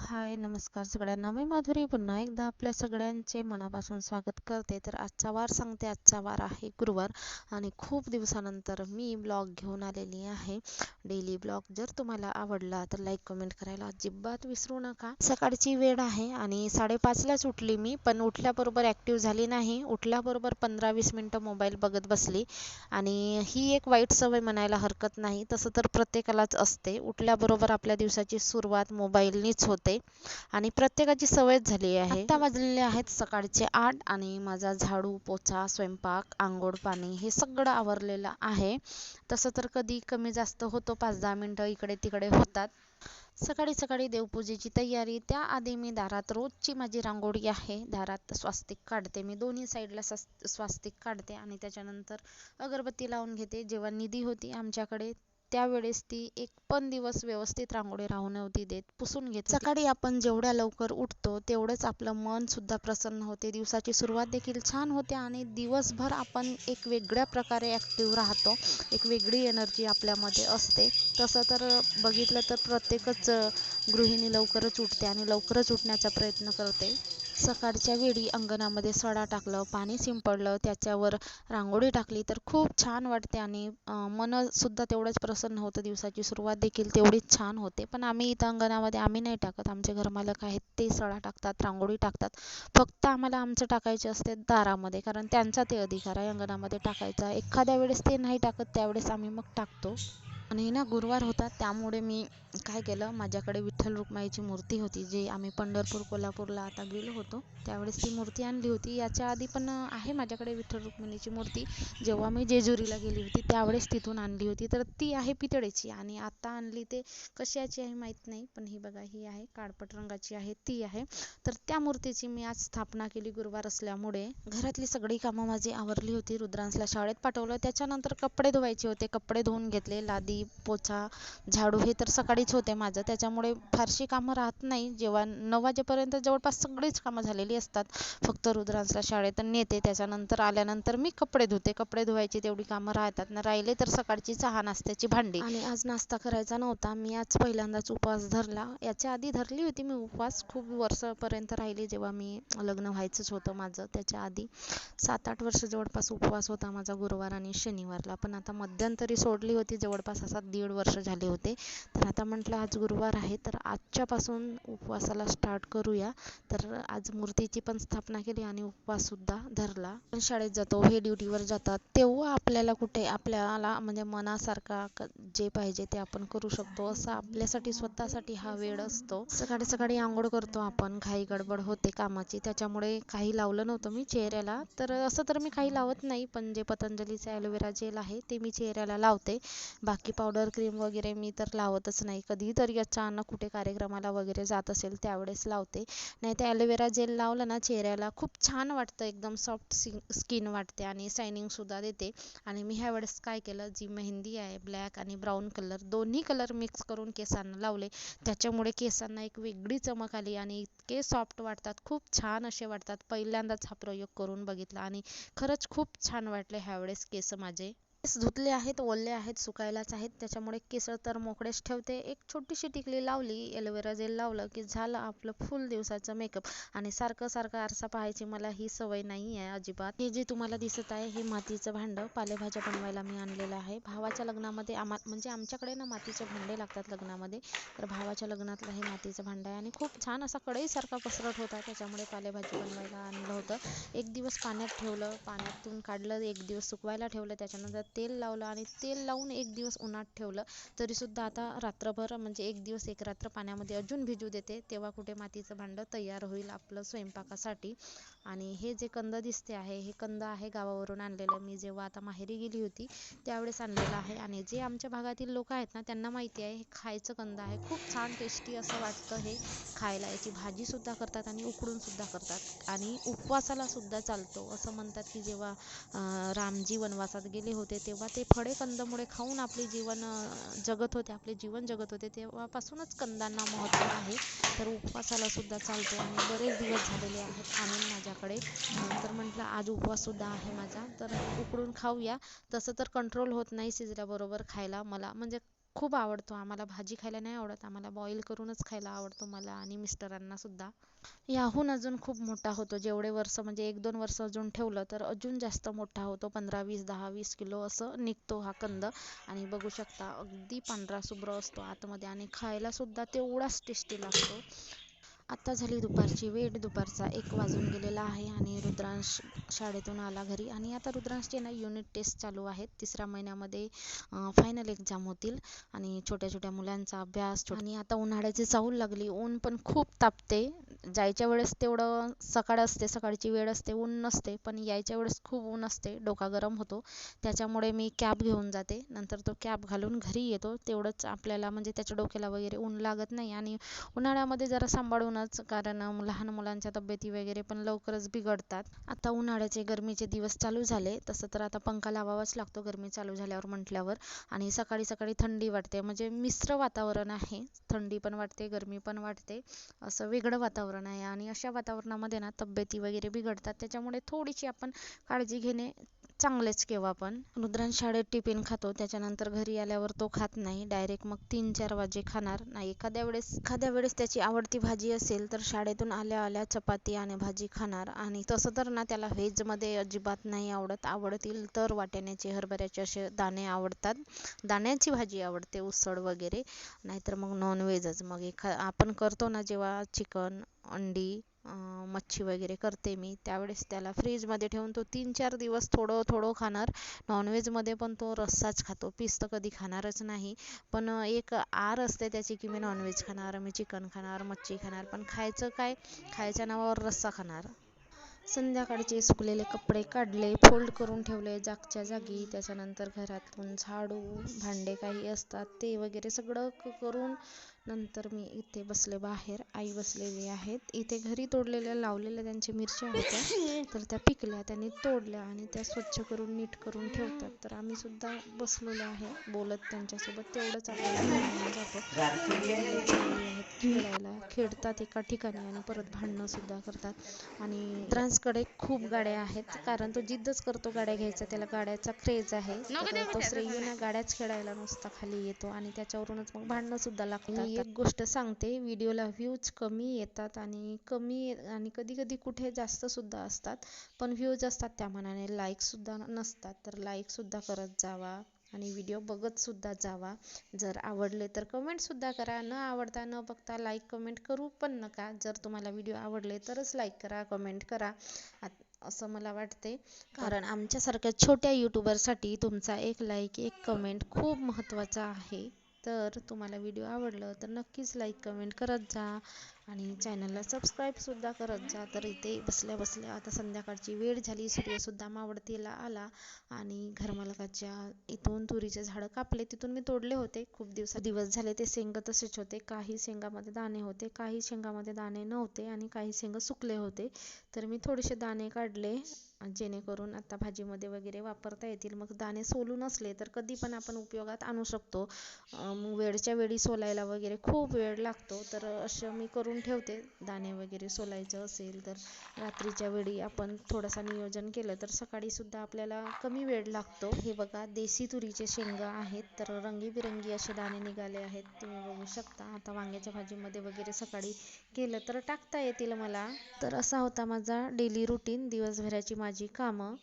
हाय नमस्कार सगळ्यांना. मी माधुरी पुन्हा एकदा आपल्या सगळ्यांचे मनापासून स्वागत करते. तर आजचा वार सांगते आजचा वार आहे गुरुवार आणि खूप दिवसानंतर मी ब्लॉग घेऊन आलेली आहे. डेली ब्लॉग जर तुम्हाला आवडला तर लाईक कमेंट करायला अजिबात विसरू नका. सकाळची वेळ आहे आणि साडेपाचलाच उठली मी पण उठल्याबरोबर ॲक्टिव्ह झाली नाही. उठल्याबरोबर पंधरा वीस मिनटं मोबाईल बघत बसली आणि ही एक वाईट सवय म्हणायला हरकत नाही. तसं तर प्रत्येकालाच असते. उठल्याबरोबर आपल्या दिवसाची सुरुवात मोबाईलनीच होते. आणि प्रत्येकाची सवयच झाली आहे. आता वाजलेले आहेत सकाळचे आठ आणि माझा झाडू पोछा स्वयंपाक आंघोळ पाणी हे सगळं आवरलेलं आहे. तसं तर कधी कमी जास्त होतो पाच दहा मिनटं इकडे तिकडे होतात. सकाळी सकाळी देवपूजेची तयारी त्याआधी मी दारात रोजची माझी रांगोळी आहे. दारात स्वास्तिक काढते. मी दोन्ही साईडला स्वास्तिक काढते आणि त्याच्यानंतर अगरबत्ती लावून घेते. जेव्हा निधी होती आमच्याकडे त्यावेळेस ती एक पण दिवस व्यवस्थित रांगोळी राहू नव्हती देत पुसून घेत सकाळी आपण जेवढ्या लवकर उठतो तेवढंच आपलं मन सुद्धा प्रसन्न होते. दिवसाची सुरुवात देखील छान होते आणि दिवसभर आपण एक वेगळ्या प्रकारे ॲक्टिव्ह राहतो. एक वेगळी एनर्जी आपल्यामध्ये असते. तसं तर बघितलं तर प्रत्येकच गृहिणी लवकरच उठते आणि लवकरच उठण्याचा प्रयत्न करते. सकाळच्या वेळी अंगणामध्ये सडा टाकलं पाणी शिंपडलं त्याच्यावर रांगोळी टाकली तर खूप छान वाटते आणि मनसुद्धा तेवढंच प्रसन्न होतं. दिवसाची सुरुवात देखील तेवढीच छान होते. पण आम्ही इथं अंगणामध्ये आम्ही नाही टाकत. आमचे घरमालक आहेत ते सडा टाकतात रांगोळी टाकतात. फक्त आम्हाला आमचं टाकायचे असते दारामध्ये कारण त्यांचा ते अधिकार आहे अंगणामध्ये टाकायचा. एखाद्या वेळेस ते नाही टाकत त्यावेळेस आम्ही मग टाकतो. आणि ना गुरुवार होता त्यामुळे मी काय केलं माझ्याकडे विठ्ठल रुक्माईची मूर्ती होती जी आम्ही पंढरपूर कोल्हापूरला आता गेलो होतो. त्यावेळेस ती मूर्ती आणली होती. याच्या आधी पण आहे माझ्याकडे विठ्ठल रुक्मिणीची मूर्ती. जेव्हा मी जेजुरीला गेली होती त्यावेळेस तिथून आणली होती. तर ती आहे पितळेची आणि आता आणली ते कशाची आहे माहीत नाही पण ही बघा ही आहे काळपट रंगाची आहे ती आहे. तर त्या मूर्तीची मी आज स्थापना केली गुरुवार असल्यामुळे. घरातली सगळी कामं माझी आवरली होती. रुद्रांसला शाळेत पाठवलं. त्याच्यानंतर कपडे धुवायचे होते. कपडे धुवून घेतले लादी पोछा झाडू हे तर सकाळीच होते माझं. त्याच्यामुळे फारशी कामं राहत नाही. जेव्हा नऊ वाजेपर्यंत जवळपास सगळीच कामं झालेली असतात. फक्त रुद्रांसला शाळेत नेते. त्याच्यानंतर आल्यानंतर मी कपडे धुते. कपडे धुवायची तेवढी कामं राहतात. ना राहिले तर सकाळची चहा नाश्त्याची भांडी. आणि आज नाश्ता करायचा नव्हता. मी आज पहिल्यांदाच उपवास धरला. याच्या आधी धरली होती मी उपवास. खूप वर्षापर्यंत राहिली जेव्हा मी लग्न व्हायचंच होतं माझं. त्याच्या आधी सात आठ वर्ष जवळपास उपवास होता माझा गुरुवार आणि शनिवारला. पण आता मध्यंतरी सोडली होती. जवळपास सात दीड वर्ष झाले होते. तर आता म्हटलं आज गुरुवार आहे तर आजच्यापासून उपवासाला स्टार्ट करूया. तर आज मूर्तीची पण स्थापना केली आणि उपवाससुद्धा धरला. शाळेत जातो हे ड्युटीवर जातात. तेव्हा आपल्याला कुठे आपल्याला म्हणजे मनासारखा जे पाहिजे ते आपण करू शकतो. असं आपल्यासाठी स्वतःसाठी हा वेळ असतो. सकाळी सकाळी आंघोळ करतो आपण. घाई गडबड होते कामाची. त्याच्यामुळे काही लावलं नव्हतं मी चेहऱ्याला. तर असं तर मी काही लावत नाही पण जे पतंजलीचे ॲलोवेरा जेल आहे ते मी चेहऱ्याला लावते. बाकी पावडर क्रीम वगैरे मी तर लावतच नाही. कधीतरी अचानक कुठे कार्यक्रमाला वगैरे जात असेल त्यावेळेस लावते. नाही ते ॲलोवेरा जेल लावलं ना चेहऱ्याला खूप छान वाटतं. एकदम सॉफ्ट स्किन वाटते आणि शायनिंगसुद्धा देते. आणि मी ह्या वेळेस काय केलं जी मेहंदी आहे ब्लॅक आणि ब्राऊन कलर दोन्ही कलर मिक्स करून केसांना लावले. त्याच्यामुळे केसांना एक वेगळी चमक आली आणि इतके सॉफ्ट वाटतात. खूप छान असे वाटतात. पहिल्यांदाच हा प्रयोग करून बघितला आणि खरंच खूप छान वाटले ह्यावेळेस केस माझे. केस धुतले आहेत ओले आहेत सुकायलाच आहेत. त्याच्यामुळे केस तर मोकळेच ठेवते. एक छोटीशी टिकली लावली एलोवेरा जेल लावलं की झालं आपलं फुल दिवसाचं मेकअप. आणि सारखं सारखं आरसा पाहायची मला ही सवय नाही आहे अजिबात. हे जे तुम्हाला दिसत आहे हे मातीचं भांडं. पालेभाज्या बनवायला मी आणलेलं आहे. भावाच्या लग्नामध्ये आमा म्हणजे आमच्याकडे ना मातीचे भांडे लागतात लग्नामध्ये. तर भावाच्या लग्नातलं हे मातीचं भांडं आहे. आणि खूप छान असा कढईसारखा पसरट होता. त्याच्यामुळे पालेभाजी बनवायला आणलं होतं. एक दिवस पाण्यात ठेवलं. पाण्यातून काढलं. एक दिवस सुकवायला ठेवलं. त्याच्यानंतर तेल लावलं आणि तेल लावून एक दिवस उन्हात ठेवलं. तरीसुद्धा आता रात्रभर म्हणजे एक दिवस एक रात्र पाण्यामध्ये अजून भिजू देते. तेव्हा कुठे मातीचं भांडं तयार होईल आपलं स्वयंपाकासाठी. आणि हे जे कंद दिसते आहे हे कंद आहे गावावरून आणलेलं. मी जेव्हा आता माहेरी गेली होती त्यावेळेस आणलेलं आहे. आणि जे आमच्या भागातील लोक आहेत ना त्यांना माहिती आहे हे खायचं कंद आहे. खूप छान टेस्टी असं वाटतं हे खायला. याची भाजीसुद्धा करतात आणि उकडूनसुद्धा करतात. आणि उपवासाला सुद्धा चालतो. असं म्हणतात की जेव्हा रामजी वनवासात गेले होते तेव्हा ते फळे कंदमुळे खाऊन आपले जीवन जगत होते आपले जीवन जगत होते तेव्हापासूनच कंदांना महत्त्व आहे. तर उपवासाला सुद्धा चालते आणि बरेच दिवस झालेले आहेत आणून माझ्याकडे. तर म्हटलं आज उपवाससुद्धा आहे माझा. तर उकडून खाऊया. तसं तर कंट्रोल होत नाही शिजल्याबरोबर खायला मला. म्हणजे खूप आवडतो. आम्हाला भाजी खायला नाही आवडत. आम्हाला बॉईल करूनच खायला आवडतो मला आणि मिस्टरांना सुद्धा. याहून अजून खूप मोठा होतो. जेवढे वर्ष म्हणजे एक दोन वर्ष अजून ठेवलं तर अजून जास्त मोठा होतो. पंधरा वीस दहा वीस किलो असं निघतो हा कंद. आणि बघू शकता अगदी पांढरा शुभ्र असतो आतमध्ये आणि खायला सुद्धा तेवढाच टेस्टी लागतो. आत्ता झाली दुपारची वेळ. दुपारचा एक वाजून गेलेला आहे आणि रुद्रांश शाळेतून आला घरी. आणि आता रुद्रांशचे ना युनिट टेस्ट चालू आहेत. तिसऱ्या महिन्यामध्ये फायनल एक्झाम होतील. आणि छोट्या छोट्या मुलांचा अभ्यास आणि आता उन्हाळ्याची चाहूल लागली. ऊन पण खूप तापते. जायच्या वेळेस तेवढं सकाळ असते सकाळची वेळ असते ऊन नसते पण यायच्या वेळेस खूप ऊन असते डोका गरम होतो. त्याच्यामुळे मी कॅप घेऊन जाते. नंतर तो कॅप घालून घरी येतो. तेवढंच आपल्याला म्हणजे त्याच्या डोक्याला वगैरे ऊन लागत नाही आणि उन्हाळ्यामध्ये जरा सांभाळूनच कारण लहान मुलांच्या तब्येती वगैरे पण लवकरच बिघडतात. आता उन्हाळ्याचे गरमीचे दिवस चालू झाले. तसं तर आता पंखा लावावाच लागतो गरमी चालू झाल्यावर म्हटल्यावर. आणि सकाळी सकाळी थंडी वाटते. म्हणजे मिश्र वातावरण आहे. थंडी पण वाटते गरमी पण वाटते. असं वेगळं वातावरण आहे आणि अशा वातावरणामध्ये ना तब्येती वगैरे बिघडतात. त्याच्यामुळे थोडीशी आपण काळजी घेणे चांगलेच केव्हा पण रुद्रांश शाळेत टिफिन खातो त्याच्यानंतर घरी आल्यावर तो खात नाही. डायरेक्ट मग तीन चार वाजे खाणार. नाही एखाद्या वेळेस एखाद्या वेळेस त्याची आवडती भाजी असेल तर शाळेतून आल्या आल्या चपाती आणि भाजी खाणार. आणि तसं तर ना त्याला व्हेजमध्ये अजिबात नाही आवडत. आवडतील तर वाट्याण्याचे हरभऱ्याचे असे दाणे आवडतात. दाण्याची भाजी आवडते उसळ वगैरे. नाहीतर मग नॉनव्हेजच मग एखा आपण करतो ना जेव्हा चिकन अंडी मच्छी वगैरे करते मी. त्यावेळेस त्याला फ्रीजमध्ये ठेवून तो तीन चार दिवस थोडं थोडं खाणार. नॉनव्हेजमध्ये पण तो रस्साच खातो. पीस तर कधी खाणारच नाही. पण एक आर असते त्याची की मी नॉनव्हेज खाणार मी चिकन खाणार मच्छी खाणार. पण खायचं काय? खायच्या नावावर रस्सा खाणार. संध्याकाळचे सुकलेले कपडे काढले फोल्ड करून ठेवले जागच्या जागी. त्याच्यानंतर घरातून झाडू भांडे काही असतात ते वगैरे सगळं करून नंतर मी इथे बसले बाहेर. आई बसलेली आहेत. इथे घरी तोडलेल्या लावलेल्या त्यांच्या मिरच्या होत्या. तर त्या पिकल्या त्यांनी तोडल्या आणि त्या स्वच्छ करून नीट करून ठेवतात. तर आम्ही सुद्धा बसलेलो आहे. बोलत त्यांच्यासोबत. तेवढंच आपल्याला खेळायला खेळतात एका ठिकाणी आणि परत भांडणं सुद्धा करतात. आणि ट्रान्सकडे खूप गाड्या आहेत. कारण तो जिद्दच करतो गाड्या घ्यायचा. त्याला गाड्याचा क्रेज आहे. तो श्रेय गाड्याच खेळायला नुसता खाली येतो आणि त्याच्यावरूनच मग भांडणं सुद्धा लागतात. एक गोष्ट सांगते व्हिडिओला व्ह्यूज कमी येतात आणि कमी आणि कधी कधी कुठे जास्त सुद्धा असतात पण व्ह्यूज असतात त्या मानाने. लाईक सुद्धा नसतात तर लाईक सुद्धा करत जावा आणि व्हिडिओ बघत सुद्धा जावा. जर आवडले तर कमेंट सुद्धा करा. न आवडता न बघता लाईक कमेंट करू पण नका. जर तुम्हाला व्हिडिओ आवडले तरच लाईक करा कमेंट करा. असं मला वाटते. कारण आमच्यासारख्या छोट्या यूट्यूबरसाठी तुमचा एक लाईक एक कमेंट खूप महत्त्वाचा आहे. तर तुम्हाला व्हिडिओ आवडलं तर नक्कीच लाईक कमेंट करत जा आणि चॅनलला सबस्क्राईबसुद्धा करत जा. तर इथे बसल्या बसल्या आता संध्याकाळची वेळ झाली सूर्यसुद्धा मावळतीला आला आणि घरमालकाच्या इथून तुरीचे झाडं कापले. तिथून मी तोडले होते. खूप दिवसा दिवस झाले ते शेंग तसेच होते. काही शेंगामध्ये दाणे होते काही शेंगामध्ये दाणे नव्हते आणि काही शेंग सुकले होते. तर मी थोडेसे दाणे काढले. जेणेकरून आता भाजीमध्ये वगैरे वापरता येतील. मग दाणे सोलून असले तर कधी पण आपण उपयोगात आणू शकतो. वेळच्या वेळी सोलायला वगैरे खूप वेळ लागतो. तर असं मी करून ठेवते. दाणे वगैरे सोलायचं असेल तर रात्रीच्या वेळी आपण थोडंसं नियोजन केलं तर सकाळीसुद्धा आपल्याला कमी वेळ लागतो. हे बघा देशी तुरीचे शेंगा आहेत. तर रंगीबिरंगी असे दाणे निघाले आहेत. तुम्ही बघू शकता. आता वांग्याच्या भाजीमध्ये वगैरे सकाळी केलं तर टाकता येतील मला. तर असा होता माझा डेली रुटीन दिवसभराची माझी माझी कामं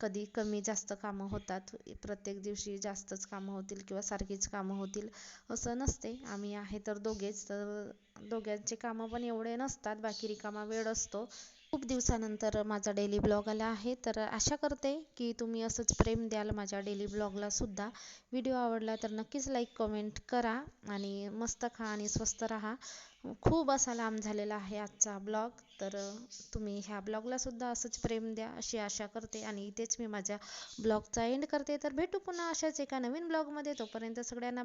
कधी कमी जास्त कामं होतात. प्रत्येक दिवशी जास्तच कामं होतील किंवा सारखीच कामं होतील असं नसते. आम्ही आहे तर दोघेच तर दोघांचे कामं पण एवढे नसतात. बाकी रिकामा वेळ असतो. खूप दिवसानंतर माझा डेली ब्लॉग आला आहे. तर आशा करते की तुम्ही असंच प्रेम द्याल माझ्या डेली ब्लॉगला सुद्धा. व्हिडिओ आवडला तर नक्कीच लाईक कमेंट करा आणि मस्त खा आणि स्वस्त राहा. खूप असा लांब झालेला आहे आजचा ब्लॉग. तर तुम्ही ह्या ब्लॉगला सुद्धा असंच प्रेम द्या अशी आशा करते. आणि इथेच मी माझ्या ब्लॉगचा एंड करते. तर भेटू पुन्हा अशाच एका नवीन ब्लॉगमध्ये. तोपर्यंत सगळ्यांना